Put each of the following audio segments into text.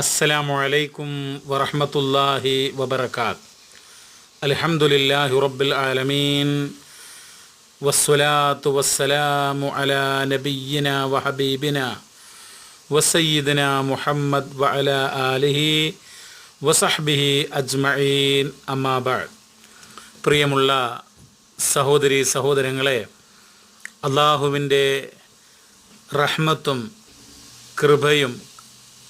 അസ്സലാമു അലൈക്കും വറഹമത്തല്ലാഹി വബർക്കാത്ത് അലഹമുല്ലാഹി റബ്ബിൽ ആലമീൻ. വസ്സലാത്തു വസ്സലാമു അല നബിയിന വഹബീബിന വസയ്യിദിന മുഹമ്മദ് വഅല ആലിഹി വസഹ്ബിഹി അജ്മഈൻ. അമ്മാബാദ് പ്രിയമുള്ള സഹോദരി സഹോദരങ്ങളെ അള്ളാഹുവിന്റെ റഹ്മത്തും കൃപയും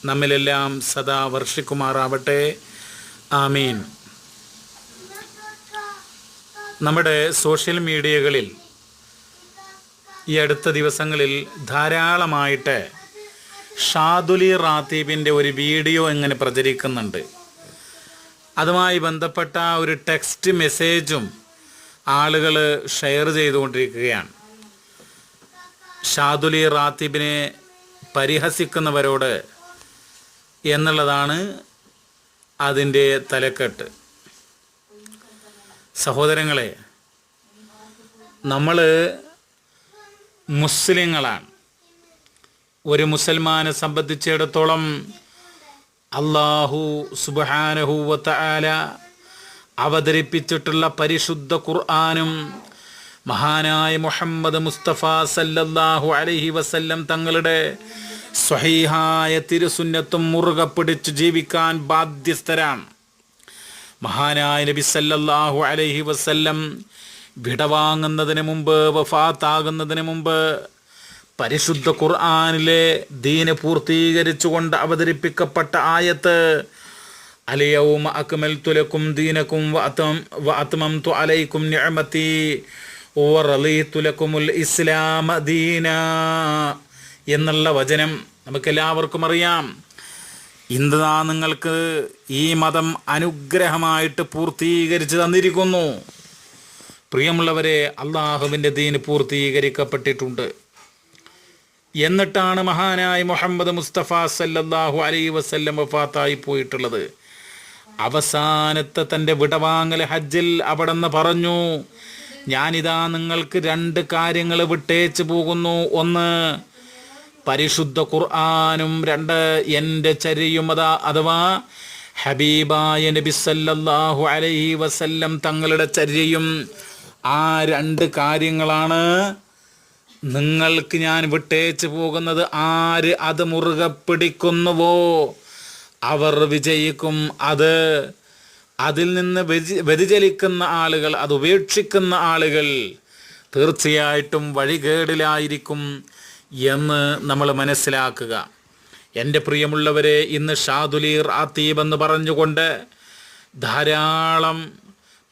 നമ്മിലെല്ലാം സദാ വർഷിക്കുമാറാവട്ടെ. ആമീൻ. നമ്മുടെ സോഷ്യൽ മീഡിയകളിൽ ഈ അടുത്ത ദിവസങ്ങളിൽ ധാരാളമായിട്ട് ഷാദുലി റാത്തീബിന്റെ ഒരു വീഡിയോ ഇങ്ങനെ പ്രചരിക്കുന്നുണ്ട്. അതുമായി ബന്ധപ്പെട്ട ഒരു ടെക്സ്റ്റ് മെസ്സേജും ആളുകൾ ഷെയർ ചെയ്തുകൊണ്ടിരിക്കുകയാണ്. ഷാദുലി റാത്തീബിനെ പരിഹസിക്കുന്നവരോട് എന്നുള്ളതാണ് അതിന്റെ തലക്കെട്ട്. സഹോദരങ്ങളെ നമ്മൾ മുസ്ലിങ്ങളാണ്. ഒരു മുസൽമാനെ സംബന്ധിച്ചിടത്തോളം അള്ളാഹു സുബാനഹൂവത്ത അവതരിപ്പിച്ചിട്ടുള്ള പരിശുദ്ധ ഖുർആാനും മഹാനായ മുഹമ്മദ് മുസ്തഫ സല്ലല്ലാഹു അലഹി വസല്ലം തങ്ങളുടെ സ്വഹീഹായ തിരുസുന്നത്തും മുറുകെ പിടിച്ചു ജീവിക്കാൻ ബാധ്യസ്ഥരാണ്. മഹാനായ നബി സല്ലല്ലാഹു അലൈഹി വസല്ലം വിടവാങ്ങുന്നതിന് മുമ്പ് വഫാത്താകുന്നതിന് മുമ്പ് പരിശുദ്ധ ഖുർആാനിലെ ദീന് പൂർത്തീകരിച്ചുകൊണ്ട് അവതരിപ്പിക്കപ്പെട്ട ആയത്ത് അലയവും അക്മൽ തുലക്കും ദീനക്കും അത്മം തു അലൈക്കും നിഅമതി തുലക്കുമുൽ ഇസ്ലാമ ദീന. എന്നുള്ള വചനം നമുക്കെല്ലാവർക്കും അറിയാം. ഇന്ന് നിങ്ങൾക്ക് ഈ മതം അനുഗ്രഹമായിട്ട് പൂർത്തീകരിച്ച് തന്നിരിക്കുന്നു. പ്രിയമുള്ളവരെ അള്ളാഹുവിന്റെ ദീന് പൂർത്തീകരിക്കപ്പെട്ടിട്ടുണ്ട്. എന്നിട്ടാണ് മഹാനായ മുഹമ്മദ് മുസ്തഫ സല്ലല്ലാഹു അലൈ വസല്ലം വഫാത്തായി പോയിട്ടുള്ളത്. അവസാനത്തെ തന്റെ വിടവാങ്ങൽ ഹജ്ജിൽ അവിടെ നിന്ന് പറഞ്ഞു ഞാനിതാ നിങ്ങൾക്ക് രണ്ട് കാര്യങ്ങൾ വിട്ടേച്ച് പോകുന്നു. ഒന്ന് പരിശുദ്ധ ഖുർആാനും രണ്ട് എന്റെ ചരിയും അതാ അഥവാ ഹബീബായ നബി സല്ലല്ലാഹു അലൈഹി വസല്ലം തങ്ങളുടെ ചര്യയും ആ രണ്ട് കാര്യങ്ങളാണ് നിങ്ങൾക്ക് ഞാൻ വിട്ടേച്ച് പോകുന്നത്. ആര് അത് മുറുകെ പിടിക്കുന്നുവോ? അവർ വിജയിക്കും. അത് അതിൽ നിന്ന് വ്യതി വ്യതിചലിക്കുന്ന ആളുകൾ അത് ഉപേക്ഷിക്കുന്ന ആളുകൾ തീർച്ചയായിട്ടും വഴികേടിലായിരിക്കും. എന്ന് നമ്മൾ മനസ്സിലാക്കുക. എന്റെ പ്രിയമുള്ളവരെ ഇന്ന് ഷാദുലീർ ആത്തീബ് എന്ന് പറഞ്ഞുകൊണ്ട് ധാരാളം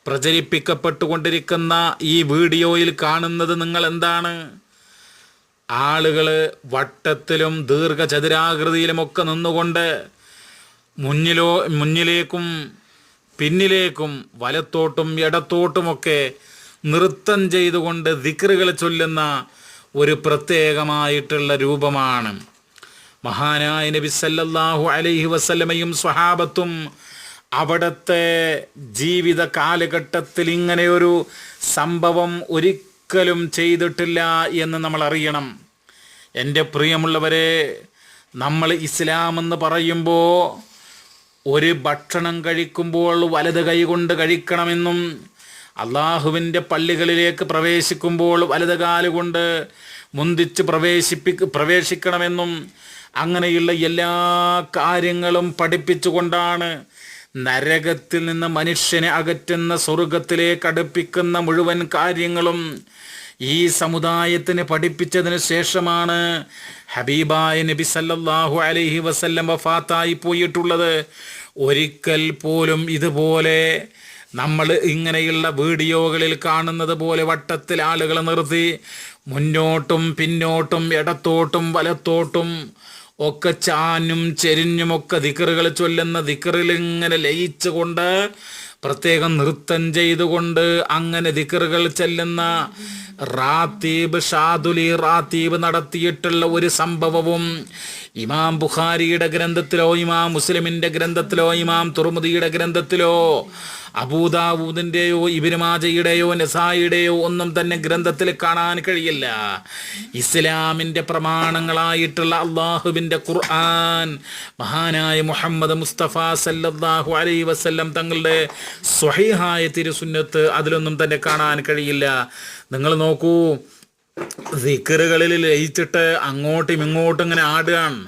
പ്രചരിപ്പിക്കപ്പെട്ടുകൊണ്ടിരിക്കുന്ന ഈ വീഡിയോയിൽ കാണുന്നത് നിങ്ങൾ എന്താണ് ആളുകൾ വട്ടത്തിലും ദീർഘചതുരാകൃതിയിലുമൊക്കെ നിന്നുകൊണ്ട് മുന്നിലോ മുന്നിലേക്കും പിന്നിലേക്കും വലത്തോട്ടും ഇടത്തോട്ടുമൊക്കെ നൃത്തം ചെയ്തുകൊണ്ട് ദിക്റുകൾ ചൊല്ലുന്ന ഒരു പ്രത്യേകമായിട്ടുള്ള രൂപമാണ്. മഹാനായ നബി സല്ലല്ലാഹു അലൈഹി വസല്ലമയും സ്വഹാബത്തും അവിടുത്തെ ജീവിത കാലഘട്ടത്തിൽ ഇങ്ങനെയൊരു സംഭവം ഒരിക്കലും ചെയ്തിട്ടില്ല എന്ന് നമ്മൾ അറിയണം. എന്റെ പ്രിയമുള്ളവരെ നമ്മൾ ഇസ്ലാം എന്ന് പറയുമ്പോൾ ഒരു ഭക്ഷണം കഴിക്കുമ്പോൾ വലത് കൈ കൊണ്ട് കഴിക്കണമെന്നും അള്ളാഹുവിന്റെ പള്ളികളിലേക്ക് പ്രവേശിക്കുമ്പോൾ വലത് കാലുകൊണ്ട് മുന്തിച്ച് പ്രവേശിപ്പി പ്രവേശിക്കണമെന്നും അങ്ങനെയുള്ള എല്ലാ കാര്യങ്ങളും പഠിപ്പിച്ചുകൊണ്ടാണ് നരകത്തിൽ നിന്ന് മനുഷ്യനെ അകറ്റുന്ന സ്വർഗത്തിലേക്ക് അടുപ്പിക്കുന്ന മുഴുവൻ കാര്യങ്ങളും ഈ സമുദായത്തിന് പഠിപ്പിച്ചതിന് ശേഷമാണ് ഹബീബായ നബി സല്ലാഹു അലഹി വസല്ലം വഫാത്തായി പോയിട്ടുള്ളത്. ഒരിക്കൽ പോലും ഇതുപോലെ നമ്മൾ ഇങ്ങനെയുള്ള വീഡിയോകളിൽ കാണുന്നത് പോലെ വട്ടത്തിൽ ആളുകളെ നിർത്തി മുന്നോട്ടും പിന്നോട്ടും ഇടത്തോട്ടും വലത്തോട്ടും ഒക്കെ ചാനും ചെരിഞ്ഞുമൊക്കെ ദിക്കറുകൾ ചൊല്ലുന്ന ദിക്കറിൽ ഇങ്ങനെ ലയിച്ചുകൊണ്ട് പ്രത്യേകം നൃത്തം ചെയ്തുകൊണ്ട് അങ്ങനെ ദിക്കറുകൾ ചെല്ലുന്ന റാത്തീബ് ഷാദുലി റാത്തീബ് നടത്തിയിട്ടുള്ള ഒരു സംഭവവും ഇമാം ബുഖാരിയുടെ ഗ്രന്ഥത്തിലോ ഇമാം മുസ്ലിമിന്റെ ഗ്രന്ഥത്തിലോ ഇമാം തുറമുദിയുടെ ഗ്രന്ഥത്തിലോ അബൂദാവൂദിന്റെയോ ഇബിനുമാജയുടെയോ നസായിയുടെയോ ഒന്നും തന്നെ ഗ്രന്ഥത്തിൽ കാണാൻ കഴിയില്ല. ഇസ്ലാമിന്റെ പ്രമാണങ്ങളായിട്ടുള്ള അള്ളാഹുവിന്റെ ഖുർആൻ മഹാനായ മുഹമ്മദ് മുസ്തഫ സല്ലാഹു അലൈ വസല്ലം തങ്ങളുടെ സ്വഹീഹായ തിരുസുന്നത്ത് അതിലൊന്നും തന്നെ കാണാൻ കഴിയില്ല. നിങ്ങൾ നോക്കൂ ദിക്കറുകളിൽ ലയിച്ചിട്ട് അങ്ങോട്ടും ഇങ്ങോട്ടും ഇങ്ങനെ ആടുകയാണ്.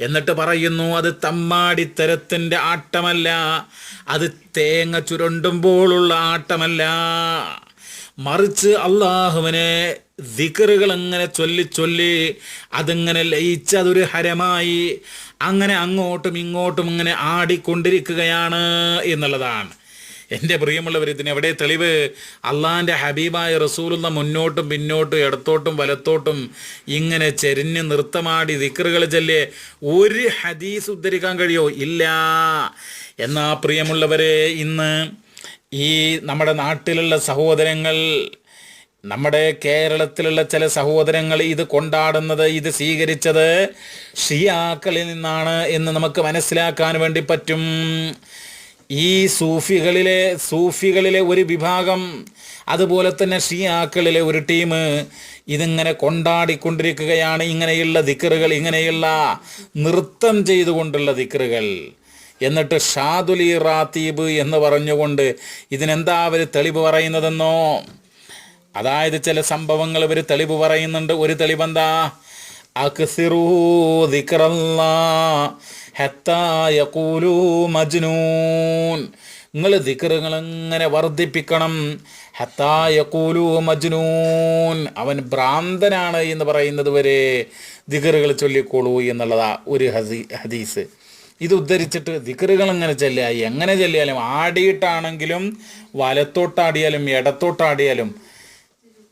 എന്നിട്ട് പറയുന്നു അത് തമ്മാടിത്തരത്തിന്റെ ആട്ടമല്ല. അത് തേങ്ങ ചുരണ്ടുമ്പോഴുള്ള ആട്ടമല്ല. മറിച്ച് അള്ളാഹുവിനെ ദിക്കറുകൾ അങ്ങനെ ചൊല്ലി ചൊല്ലി അതിങ്ങനെ ലയിച്ച് അതൊരു ഹരമായി അങ്ങനെ അങ്ങോട്ടും ഇങ്ങോട്ടും ഇങ്ങനെ ആടിക്കൊണ്ടിരിക്കുകയാണ് എന്നുള്ളതാണ്. എന്റെ പ്രിയമുള്ളവർ ഇതിന് എവിടെ തെളിവ്? അള്ളാന്റെ ഹബീബായ റസൂലുള്ള മുന്നോട്ടും പിന്നോട്ടും ഇടത്തോട്ടും വലത്തോട്ടും ഇങ്ങനെ ചെരിഞ്ഞ് നൃത്തമാടി ദിക്കറുകൾ ചൊല്ലിയ ഒരു ഹദീസ് ഉദ്ധരിക്കാൻ കഴിയോ? ഇല്ല. എന്നാ പ്രിയമുള്ളവരെ ഇന്ന് ഈ നമ്മുടെ നാട്ടിലുള്ള സഹോദരങ്ങൾ നമ്മുടെ കേരളത്തിലുള്ള ചില സഹോദരങ്ങൾ ഇത് കൊണ്ടാടുന്നത് ഇത് സ്വീകരിച്ചത് ഷിയാക്കളിൽ നിന്നാണ് എന്ന് നമുക്ക് മനസ്സിലാക്കാൻ വേണ്ടി പറ്റും. ഈ സൂഫികളിലെ സൂഫികളിലെ ഒരു വിഭാഗം അതുപോലെ തന്നെ ഷിയാക്കളിലെ ഒരു ടീം ഇതിങ്ങനെ കൊണ്ടാടിക്കൊണ്ടിരിക്കുകയാണ്. ഇങ്ങനെയുള്ള ദിക്കറുകൾ ഇങ്ങനെയുള്ള നൃത്തം ചെയ്തുകൊണ്ടുള്ള ദിക്കറുകൾ. എന്നിട്ട് ഷാദുലി റാത്തീബ് എന്ന് പറഞ്ഞുകൊണ്ട് ഇതിനെന്താ അവർ തെളിവ് പറയുന്നതെന്നോ? അതായത് ചില സംഭവങ്ങൾ ഇവർ തെളിവ് പറയുന്നുണ്ട്. ഒരു തെളിവെന്താ? അക്സിറൂ ദിക്റല്ലാ ഹത്താ യഖൂലൂ മജ്നൂൻ. നിങ്ങൾ ദിക്കറുകൾ എങ്ങനെ വർദ്ധിപ്പിക്കണം? ഹത്താ യഖൂലൂ മജ്നൂൻ. അവൻ ഭ്രാന്തനാണ് എന്ന് പറയുന്നത് വരെ ദിക്റുകൾ ചൊല്ലിക്കോളൂ എന്നുള്ളതാ ഒരു ഹസി ഹദീസ്. ഇത് ഉദ്ധരിച്ചിട്ട് ദിക്കറുകൾ എങ്ങനെ ചെല്ലുക? എങ്ങനെ ചെല്ലിയാലും ആടിയിട്ടാണെങ്കിലും വലത്തോട്ടാടിയാലും ഇടത്തോട്ടാടിയാലും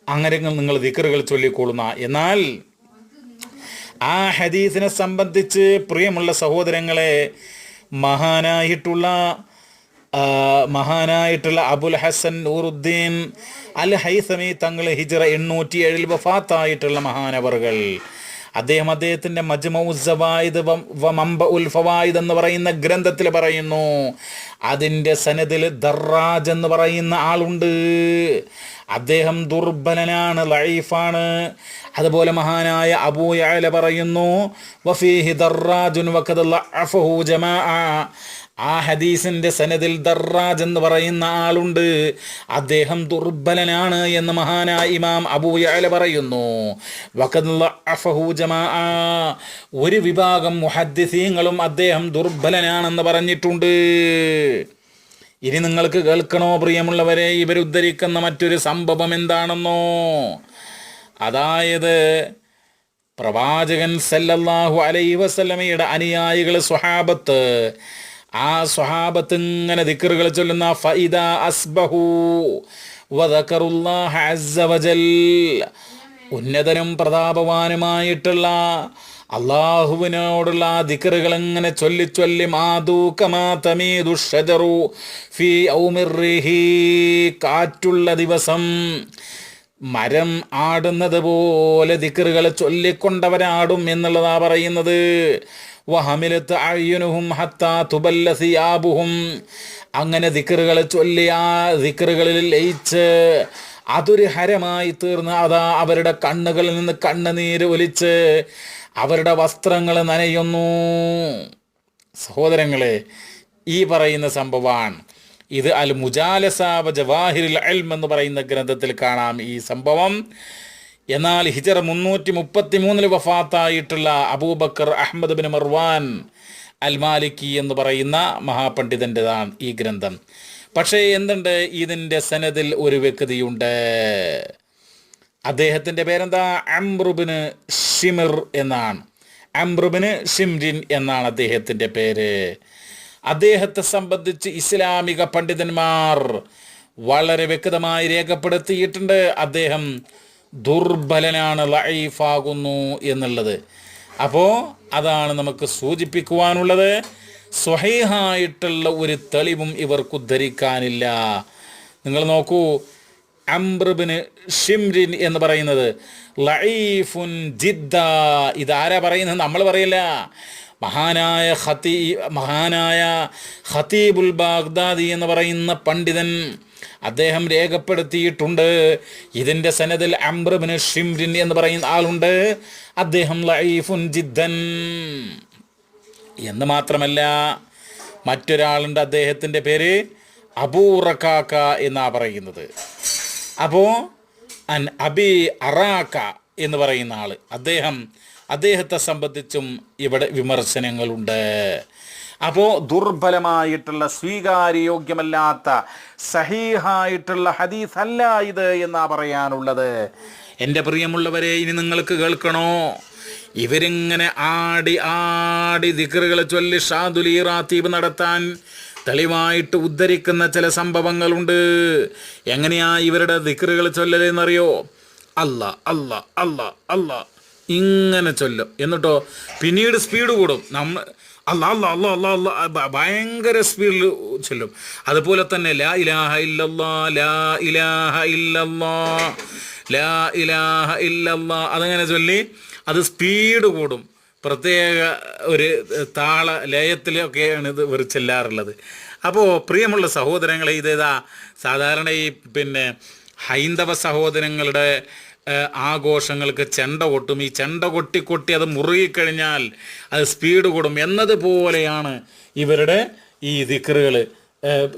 അങ്ങനെ നിങ്ങൾ ദിക്കറുകൾ ചൊല്ലിക്കൊള്ളുന്ന എന്നാൽ ആ ഹദീസിനെ സംബന്ധിച്ച് പ്രിയമുള്ള സഹോദരങ്ങളെ മഹാനായിട്ടുള്ള മഹാനായിട്ടുള്ള അബുൽ ഹസൻ നൂറുദ്ദീൻ അൽ ഹൈസമി തങ്ങൾ ഹിജറ എണ്ണൂറ്റി ഏഴിൽ വഫാത്തായിട്ടുള്ള മഹാനവറുകൾ. അദ്ദേഹം അദ്ദേഹത്തിന്റെ മജ്മൗസവായിദ് മമ്പ ഉൽ ഫവായിദ് എന്ന് പറയുന്ന ഗ്രന്ഥത്തിൽ പറയുന്നു. അതിന്റെ സനദിൽ ദർറാജ് എന്ന് പറയുന്ന ആളുണ്ട്. അദ്ദേഹം ദുർബലനാണ് ലൈഫാണ്. അതുപോലെ മഹാനായ അബൂയാല പറയുന്നു വഫീഹി ദർറാജുൻ വഖദ് ലഅഫഹു ജമാഅ. ആ ഹദീസിന്റെ സനദിൽ ദർറാജ് എന്ന് പറയുന്ന ആളുണ്ട്. അദ്ദേഹം ദുർബലനാണ് എന്ന് മഹാനായ ഇമാം അബൂയാല പറയുന്നു. ഒരു വിഭാഗം മുഹദ്ദിസീങ്ങളും അദ്ദേഹം ദുർബലനാണെന്ന് പറഞ്ഞിട്ടുണ്ട്. ഇനി നിങ്ങൾക്ക് കേൾക്കണോ പ്രിയമുള്ളവരെ ഇവരുദ്ധരിക്കുന്ന മറ്റൊരു സംഭവം എന്താണെന്നോ? അതായത് പ്രവാചകൻ സല്ലല്ലാഹു അലൈ വസല്ലമയുടെ അനുയായികൾ സ്വഹാബത്ത് ആ സ്വഹാബത്ത് ഇങ്ങനെ ദിക്കറുകൾ ചൊല്ലുന്ന ഫൈദ അസ്ബഹു ഉന്നതനും പ്രതാപവാനുമായിട്ടുള്ള അള്ളാഹുവിനോടുള്ള ദിക്കറുകൾ ഇങ്ങനെ ചൊല്ലി ചൊല്ലി മാതൂ കമാ തമീദു ഷജറു ഫി ഔമിർറിഹി കാറ്റുള്ള ദിവസം മരം ആടുന്നത് പോലെ ദിക്കറുകൾ ചൊല്ലിക്കൊണ്ടവരാടും എന്നുള്ളതാ പറയുന്നത്. വഹമിലത്ത് അയ്യനുഹും ഹത്താ തുബല്ലസിയാബുഹും അങ്ങനെ ദിക്കറുകൾ ചൊല്ലി ആ ദിക്കറുകളിൽ ലയിച്ച് അതൊരു ഹരമായി തീർന്ന് അതാ അവരുടെ കണ്ണുകളിൽ നിന്ന് കണ്ണുനീര് ഒലിച്ച് അവരുടെ വസ്ത്രങ്ങൾ നനയുന്നു. സഹോദരങ്ങളെ ഈ പറയുന്ന സംഭവമാണ് ഇത് അൽ മുജാലസാബ ജവാഹിരിൽ അൽം എന്ന് പറയുന്ന ഗ്രന്ഥത്തിൽ കാണാം ഈ സംഭവം. എന്നാൽ ഹിജറ മുന്നൂറ്റി മുപ്പത്തി മൂന്നിൽ വഫാത്തായിട്ടുള്ള Abu Bakr Ahmad bin Marwan al Maliki എന്ന് പറയുന്ന മഹാപണ്ഡിതന്റെതാണ് ഈ ഗ്രന്ഥം. പക്ഷേ എന്തുണ്ട് ഇതിന്റെ സനദിൽ ഒരു വ്യക്തിയുണ്ട്? അദ്ദേഹത്തിന്റെ പേരെന്താ? അംറുബിന് ഷിമിർ എന്നാണ്. അംറുബിന് ഷിംരിൻ എന്നാണ് അദ്ദേഹത്തിന്റെ പേര്. അദ്ദേഹത്തെ സംബന്ധിച്ച് ഇസ്ലാമിക പണ്ഡിതന്മാർ വളരെ വ്യക്തമായി രേഖപ്പെടുത്തിയിട്ടുണ്ട്. അദ്ദേഹം ദുർബലനാണ് ലൈഫാകുന്നു എന്നുള്ളത്. അപ്പോൾ അതാണ് നമുക്ക് സൂചിപ്പിക്കുവാനുള്ളത്. സ്വഹൈഹായിട്ടുള്ള ഒരു തെളിവും ഇവർക്ക് ഉദ്ധരിക്കാനില്ല. നിങ്ങൾ നോക്കൂ അംബ്രബിന് ഷിംരിൻ എന്ന് പറയുന്നത് ലൈഫുൻ ജിദ്ദ. ഇതാരാ പറയുന്നത്? നമ്മൾ പറയില്ല. മഹാനായ ഖത്തീ മഹാനായ ഹത്തീബുൽ ബാഗ്ദാദി എന്ന് പറയുന്ന പണ്ഡിതൻ അദ്ദേഹം രേഖപ്പെടുത്തിയിട്ടുണ്ട്. ഇതിന്റെ സനദിൽ അംബ്രബിന് ഷിംരിൻ എന്ന് പറയുന്ന ആളുണ്ട്. അദ്ദേഹം ലൈഫുൻ ജിദ്ദൻ. എന്ന് മാത്രമല്ല മറ്റൊരാളുണ്ട് അദ്ദേഹത്തിന്റെ പേര് അബൂറക്കാക്ക എന്നാണ് പറയുന്നത്. അപ്പോൾ അൻ അബി അറാക്ക എന്ന് പറയുന്ന ആൾ അദ്ദേഹം അദ്ദേഹത്തെ സംബന്ധിച്ചും ഇവിടെ വിമർശനങ്ങളുണ്ട്. അപ്പോൾ ദുർബലമായിട്ടുള്ള സ്വീകാര്യയോഗ്യമല്ലാത്ത സഹീഹായിട്ടുള്ള ഹദീസ് അല്ല ഇത് എന്നാ പറയാനുള്ളത്? എന്റെ പ്രിയമുള്ളവരെ ഇനി നിങ്ങൾക്ക് കേൾക്കണോ? ഇവരിങ്ങനെ ആടി ആടി ദിക്കറുകളെ ചൊല്ലി ഷാദുലി റാത്തീബ് നടത്താൻ തെളിവായിട്ട് ഉദ്ധരിക്കുന്ന ചില സംഭവങ്ങളുണ്ട്. എങ്ങനെയാ ഇവരുടെ ദിക്കറുകൾ ചൊല്ലലെന്നറിയോ? അല്ല അല്ല അല്ല അല്ല ഇങ്ങനെ ചൊല്ലും. എന്നിട്ടോ പിന്നീട് സ്പീഡ് കൂടും. നമ്മ അല്ല അല്ല അല്ല അല്ല അല്ല ഭയങ്കര സ്പീഡിൽ ചെല്ലും. അതുപോലെ തന്നെ ലാ ഇലാഹ ഇല്ലല്ലാ ലാ ഇലാഹ ഇല്ലല്ലാ ലാ ഇലാഹ ഇല്ലല്ലാ അതങ്ങനെ ചൊല്ലി അത് സ്പീഡ് കൂടും. പ്രത്യേക ഒരു താള ലയത്തിലൊക്കെയാണ് ഇത് ഇവർ ചെല്ലാറുള്ളത്. അപ്പോൾ പ്രിയമുള്ള സഹോദരങ്ങളെ ഇതേതാ സാധാരണ ഈ പിന്നെ ഹൈന്ദവ സഹോദരങ്ങളുടെ ആഘോഷങ്ങൾക്ക് ചെണ്ട കൊട്ടും. ഈ ചെണ്ട കൊട്ടി കൊട്ടി അത് മുറുകിക്കഴിഞ്ഞാൽ അത് സ്പീഡ് കൂടും. എന്നതുപോലെയാണ് ഇവരുടെ ഈ ദിക്കറുകൾ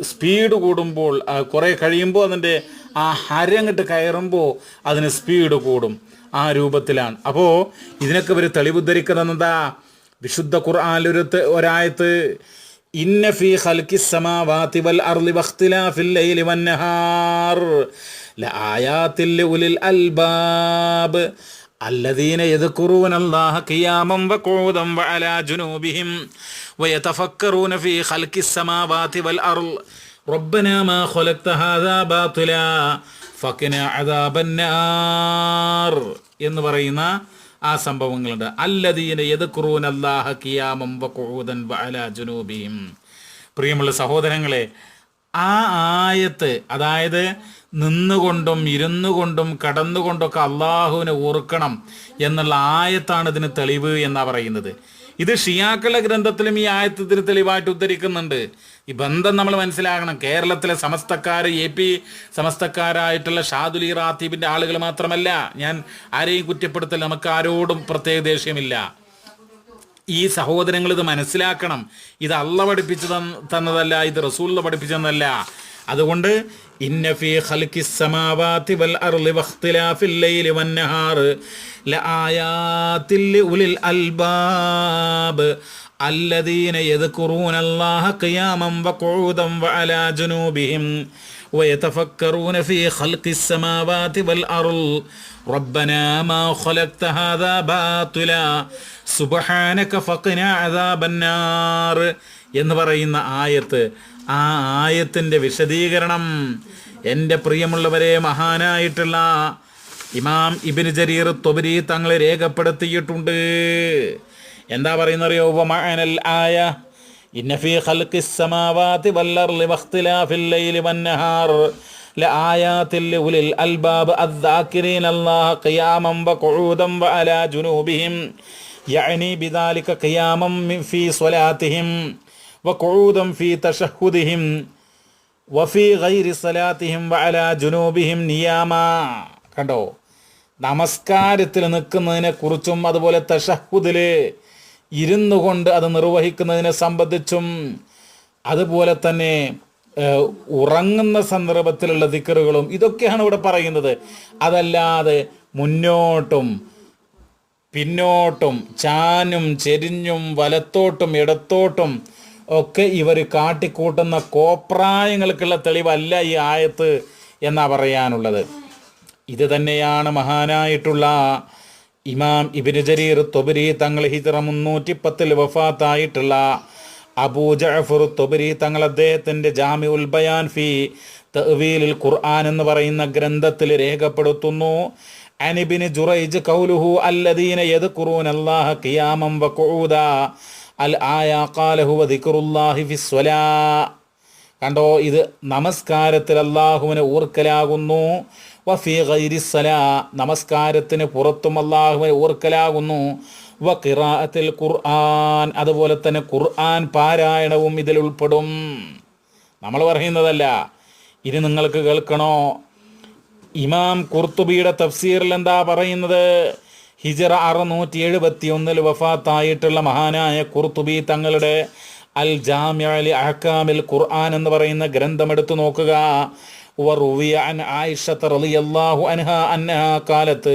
സ്പീഡ് കൂടുമ്പോൾ കുറേ കഴിയുമ്പോൾ അതിന്റെ ആ ഹരങ്ങിട്ട് കയറുമ്പോൾ അതിന് സ്പീഡ് കൂടും ആ രൂപത്തിലാണ്. അപ്പോൾ ഇതിനൊക്കെ ഇവർ തെളിവുദ്ധരിക്കുന്നതെന്താ? വിശുദ്ധ ഖുർആാനിലൊരു ത- ഒരായത്ത് ഇന്ന ഫീ ഹൽക്കി സമാവാതി വൽ അർളി വഖ്തിലാഫിൽ ലൈലി വന്നഹാർ ലആയാത്തിൽ ലിഉലിൽ അൽബാബ് الذين يذكرون الله قياما وقعودا وعلى جنوبهم ويتفكرون في خلق السماوات والأرض ربنا ما خلقت هذا باطلا فقنا عذاب النار എന്ന് പറയുന്ന ആ സംഭവങ്ങളുണ്ട് അല്ലദീന യദ്കുറൂന അല്ലാഹ ഖിയാമം വഖൂദൻ വഅലാ ജുനൂബിഹിം പ്രിയമുള്ള സഹോദരങ്ങളെ ആ ആയത്ത് അതായത് നിന്നുകൊണ്ടും ഇരുന്നു കൊണ്ടും കടന്നുകൊണ്ടൊക്കെ അള്ളാഹുവിനെ ഓർക്കണം എന്നുള്ള ആയത്താണ് ഇതിന് തെളിവ് എന്നാ പറയുന്നത്. ഇത് ഷിയാക്കളുടെ ഗ്രന്ഥത്തിലും ഈ ആയത്തിന് തെളിവായിട്ട് ഉദ്ധരിക്കുന്നുണ്ട്. ഈ ബന്ധം നമ്മൾ മനസ്സിലാക്കണം കേരളത്തിലെ സമസ്തക്കാർ എ പി സമസ്തക്കാരായിട്ടുള്ള ഷാദുലി റാത്തീബിന്റെ ആളുകൾ മാത്രമല്ല ഞാൻ ആരെയും കുറ്റപ്പെടുത്തൽ നമുക്ക് ആരോടും പ്രത്യേക ദേഷ്യമില്ല. ഈ സഹോദരങ്ങൾ ഇത് മനസ്സിലാക്കണം. ഇത് അള്ള പഠിപ്പിച്ചു തന്നതല്ല ഇത് റസൂള്ള പഠിപ്പിച്ചതല്ല അതുകൊണ്ട് ഇന്ന ഫീ ഖൽഖി സമാവാതി വൽ അർളി വഖ്തിലാഫിൽ ലൈലി വന്നഹാർ ലആയാത്തിൽ ലിഉലിൽ അൽബാബ് الذين يذكرون الله قياما وقعودا وعلى جنوبهم ويتفكرون في خلق السماوات والأرض ربنا ما خلقت هذا باطلا سبحانك فقنا عذاب النار എന്ന് പറയുന്ന ആയത്ത് ആ ആയത്തിൻ്റെ വിശദീകരണം എൻ്റെ പ്രിയമുള്ളവരെ മഹാനായിട്ടുള്ള ഇമാം ഇബിന് ജരീർ തൊബരി തങ്ങൾ രേഖപ്പെടുത്തിയിട്ടുണ്ട് എന്താ പറയുന്നറിയോ ഉപമാനൽ ആയ ഇന്ന ഫീ ഖൽഖി السماوات والأرض واختلاف الليل والنهار لآيات لأولي الألباب الذاكرين الله قياما وقعودا وعلى جنوبهم يعني بذلك قياما من- في صلاتهم وقعودا في تشهدهم വഫി ഗൈരി സലാത്തിഹിം വഅല ജുനൂബിഹിം നിയാമ. കണ്ടോ? നമസ്കാരത്തിൽ നിൽക്കുന്നതിനെ കുറിച്ചും അതുപോലെ തഷഹുദിൽ ഇരുന്നു കൊണ്ട് അത് നിർവഹിക്കുന്നതിനെ സംബന്ധിച്ചും അതുപോലെ തന്നെ ഉറങ്ങുന്ന സന്ദർഭത്തിലുള്ള ദിക്കറുകളും ഇതൊക്കെയാണ് ഇവിടെ പറയുന്നത്. അതല്ലാതെ മുന്നോട്ടും പിന്നോട്ടും ചാനും ചെരിഞ്ഞും വലത്തോട്ടും ഇടത്തോട്ടും ഒക്കെ ഇവർ കാട്ടിക്കൂട്ടുന്ന കോപ്രായങ്ങൾക്കുള്ള തെളിവല്ല ഈ ആയത്ത് എന്നാ പറയാനുള്ളത്. ഇത് തന്നെയാണ് മഹാനായിട്ടുള്ള ഇമാം ഇബിന് ജരീർ തൊബരി തങ്ങൾ ഹിജറ മുന്നൂറ്റി പത്തിൽ വഫാത്തായിട്ടുള്ള അബൂ ജഅഫർ തൊബരി തങ്ങൾ അദ്ദേഹത്തിന്റെ ജാമി ഉൽ ബയാൻ ഫി തവീലിൽ ഖുർആൻ എന്ന് പറയുന്ന ഗ്രന്ഥത്തിൽ രേഖപ്പെടുത്തുന്നു. അനിബിന് ജുറൈജ് കൗലുഹു അല്ലദീന യദ്കുറൂന അല്ലാഹ ഖിയാമം വഖൂദ. അൽ ദിക്റുല്ലാഹി കണ്ടോ ഇത് നമസ്കാരത്തിൽ അള്ളാഹുവിനെ ഓർക്കലാകുന്നു നമസ്കാരത്തിന് പുറത്തും അള്ളാഹുവിനെ ഓർക്കലാകുന്നു വ ഖുർആൻ. അതുപോലെ തന്നെ ഖുർആൻ പാരായണവും ഇതിൽ ഉൾപ്പെടും. നമ്മൾ പറയുന്നതല്ല ഇനി നിങ്ങൾക്ക് കേൾക്കണോ? ഇമാം കുർത്തുബിയുടെ തഫ്സീറിൽ എന്താ പറയുന്നത്? ഹിജറ അറുന്നൂറ്റി എഴുപത്തി ഒന്നിൽ വഫാത്തായിട്ടുള്ള മഹാനായ കുർത്തുബി തങ്ങളുടെ അൽ ജാമ്യ അഹക്കാമിൽ ഖുർആൻ എന്ന് പറയുന്ന ഗ്രന്ഥം എടുത്തു നോക്കുക وروي عن عائشة رضي الله عنها أنها قالت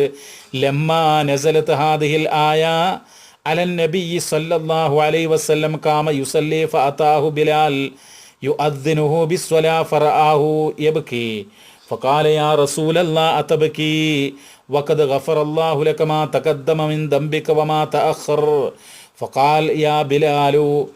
لما نزلت هذه الآية على النبي صلى الله عليه وسلم قام يصلي فأتاه بلال يؤذنه بالصلاة فرآه يبكي فقال يا رسول الله أتبكي وقد غفر الله لك ما تقدم من ذنبك وما تأخر فقال يا بلال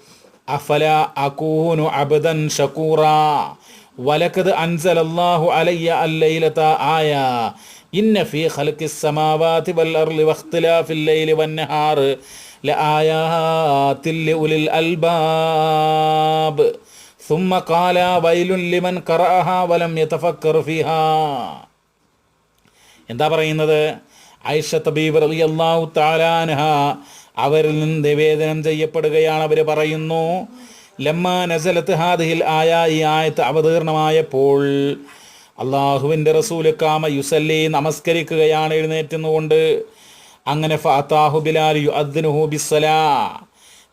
أفلا أكون عبدا شكورا ولقد أنزل الله علي الليلة آية إن في خلق السماوات والأرض واختلاف الليل والنهار لآيات لأولي الألباب ثم قال ويل لمن قرأها ولم يتفكر فيها എന്താ പറയുന്നത് ഐഷ തബീബ് റളിയല്ലാഹു തആലാൻഹ അവരിൽ നിന്ന് നിവേദനം ചെയ്യപ്പെടുകയാണ് അവർ പറയുന്നു ലമ്മ നസലത്ത് ഹാദിഹിൽ ആയ ഈ ആയത്ത് അവതീർണമായപ്പോൾ അള്ളാഹുവിൻ്റെ റസൂല് കാമ യുസല്ലി നമസ്കരിക്കുകയാണ് എഴുന്നേറ്റുന്നുകൊണ്ട് അങ്ങനെ ഫാത്താഹു ബിലാൽ യു അദ്നുഹു ബിസ്സലാ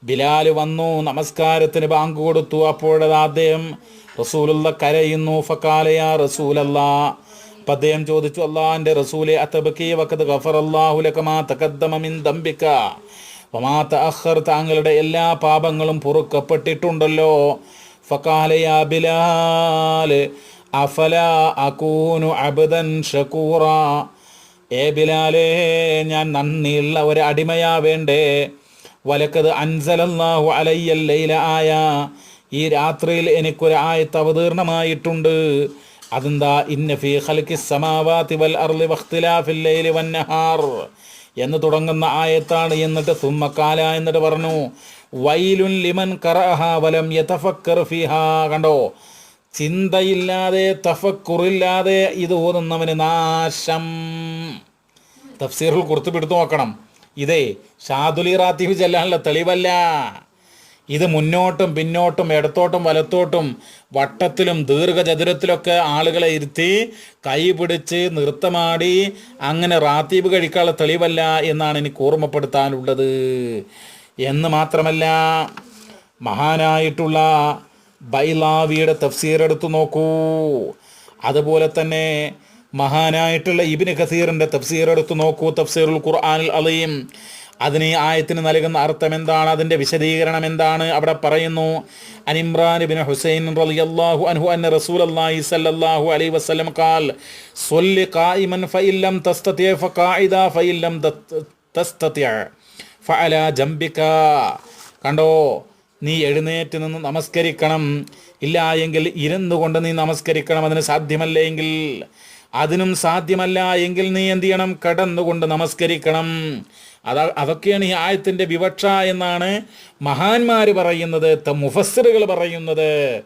ബിലാൽ വന്നു നമസ്കാരത്തിന് ബാങ്ക് കൊടുത്തു. അപ്പോഴത് അദ്ദേഹം റസൂലുള്ള കരയുന്നു. ഫക്കാലയ റസൂലല്ല. അപ്പം അദ്ദേഹം ചോദിച്ചു അള്ളാഹിന്റെ റസൂലെ അത്തബക്കി വക്കത് ഗഫർ അള്ളാഹുലക്കമാ ദമ്പിക്ക മിൻ ദംബിക്ക വമാ തഅഖർ താങ്കളുടെ എല്ലാ പാപങ്ങളും പൊറുക്കപ്പെട്ടിട്ടുണ്ടല്ലോ. ഫക്കാലയ ബിലാൽ അഫല അകൂനു അബ്ദൻ ഷക്കൂറ ഏ ബിലാലേ ഞാൻ നന്ദിയുള്ള ഒരു അടിമയാവേണ്ടേ വലക്കത് അൻസലല്ലാഹു അലയ്യൽ ലൈല ആയ ഈ രാത്രിയിൽ എനിക്കൊരു ആയത്ത് അവതീർണമായിട്ടുണ്ട്. അതെന്താ? ഇന്ന ഫീ ഖൽഖി സമാവാതി വൽ അർളി വഖ്തിലാഫിൽ ലൈലി വന്നഹാർ എന്ന് തുടങ്ങുന്ന ആയത്താണ്. എന്നിട്ട് സുമ്മക്കാല എന്നിട്ട് പറഞ്ഞു വൈലുൻ ലിമൻ കറഹ വലം യതഫക്കർ ഫിഹാ. കണ്ടോ? ചിന്തയില്ലാതെ തഫക്കുറില്ലാതെ ഇത് ഓതുന്നവന് നാശം. തഫ്സീറുകൾ കുറിച്ച് പിടുത്തു നോക്കണം. ഇതേ ഷാദുലി റാത്തീഫ് ചെല്ലാനുള്ള തെളിവല്ല. ഇത് മുന്നോട്ടും പിന്നോട്ടും ഇടത്തോട്ടും വലത്തോട്ടും വട്ടത്തിലും ദീർഘചതുരത്തിലൊക്കെ ആളുകളെ ഇരുത്തി കൈ പിടിച്ച് നൃത്തമാടി അങ്ങനെ റാത്തീബ് കഴിക്കാനുള്ള തെളിവല്ല എന്നാണ് എനിക്ക് ഓർമ്മപ്പെടുത്താനുള്ളത്. എന്ന് മാത്രമല്ല മഹാനായിട്ടുള്ള ബൈലാവിയുടെ തഫ്സീർ എടുത്തു നോക്കൂ. അതുപോലെ തന്നെ മഹാനായിട്ടുള്ള ഇബിന് ഖസീറിന്റെ തഫ്സീർ എടുത്ത് നോക്കൂ. തഫ്സീറുൽ ഖുർആാനിൽ അലയും അതിന് ആയത്തിന് നൽകുന്ന അർത്ഥം എന്താണ്? അതിന്റെ വിശദീകരണം എന്താണ്? അവിടെ പറയുന്നു അനിമ്രാൻ ബിൻ ഹുസൈൻ റളിയല്ലാഹു അൻഹു അന്ന അല്ലാഹി സല്ലല്ലാഹു അലൈഹി വസല്ലം ഖാൽ സ്വല്ലി ഖായിമൻ ഫഇല്ലം കായിദ ഫഖാഇദ ഫഇല്ലം ഫ ഫഅല ജംബിക. കണ്ടോ നീ എഴുന്നേറ്റ് നിന്ന് നമസ്കരിക്കണം. ഇല്ല എങ്കിൽ ഇരുന്നു കൊണ്ട് നീ നമസ്കരിക്കണം. അതിന് സാധ്യമല്ല എങ്കിൽ അതിനും സാധ്യമല്ല എങ്കിൽ നീ എന്ത് ചെയ്യണം? കടന്നുകൊണ്ട് നമസ്കരിക്കണം. അത അതൊക്കെയാണ് ഈ ആയത്തിന്റെ വിവക്ഷ എന്നാണ് മഹാന്മാർ പറയുന്നത് മുഫസ്സിറുകൾ പറയുന്നത്.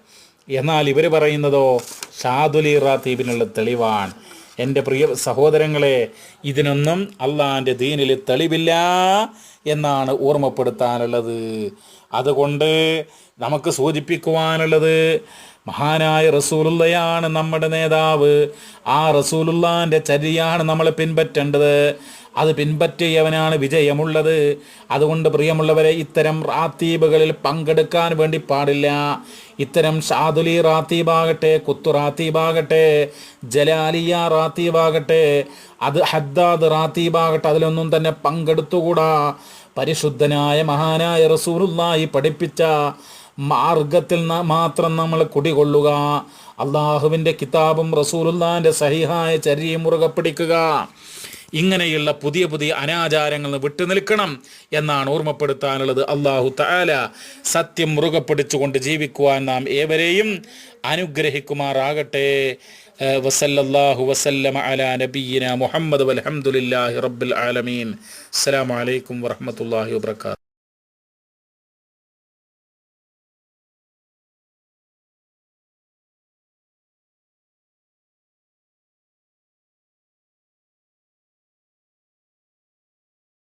എന്നാൽ ഇവർ പറയുന്നതോ ഷാദുലി റാത്തീബിനുള്ള തെളിവാണ്. എന്റെ പ്രിയ സഹോദരങ്ങളെ ഇതിനൊന്നും അള്ളാന്റെ ദീനിൽ തെളിവില്ല എന്നാണ് ഓർമ്മപ്പെടുത്താനുള്ളത്. അതുകൊണ്ട് നമുക്ക് സൂചിപ്പിക്കുവാനുള്ളത് മഹാനായ റസൂലുള്ളയാണ് നമ്മുടെ നേതാവ്. ആ റസൂലുള്ളാന്റെ ചര്യയാണ് നമ്മൾ പിൻപറ്റേണ്ടത്. അത് പിൻപറ്റിയവനാണ് വിജയമുള്ളത്. അതുകൊണ്ട് പ്രിയമുള്ളവരെ ഇത്തരം റാത്തീബുകളിൽ പങ്കെടുക്കാൻ വേണ്ടി പാടില്ല. ഇത്തരം ഷാദുലി റാത്തീബാകട്ടെ കുത്തു റാത്തീബാകട്ടെ ജലാലിയ റാത്തീബാകട്ടെ അത് ഹദ്ദാദ് റാത്തീബാകട്ടെ അതിലൊന്നും തന്നെ പങ്കെടുത്തുകൂടാ. പരിശുദ്ധനായ മഹാനായ റസൂറുല്ലായി പഠിപ്പിച്ച മാർഗത്തിൽ മാത്രം നമ്മൾ കുടികൊള്ളുക. അള്ളാഹുവിന്റെ കിതാബും റസൂലുല്ലാന്റെ സഹിഹായ ചരിയും മുറുകെ പിടിക്കുക. ഇങ്ങനെയുള്ള പുതിയ പുതിയ അനാചാരങ്ങൾ വിട്ടു നിൽക്കണം എന്നാണ് ഓർമ്മപ്പെടുത്താനുള്ളത് അള്ളാഹു താല സത്യം മുറുകെ പിടിച്ചുകൊണ്ട് ജീവിക്കുവാൻ നാം ഏവരെയും അനുഗ്രഹിക്കുമാറാകട്ടെ. വസല്ലാഹു വസല്ലമ അല നബീന മുഹമ്മദ് വൽഹംദുലില്ലാഹി റബ്ബുൽ ആലമീൻ. അസ്സലാമു അലൈക്കും വറഹ്മത്തുള്ളാഹി വബറകാതുഹു.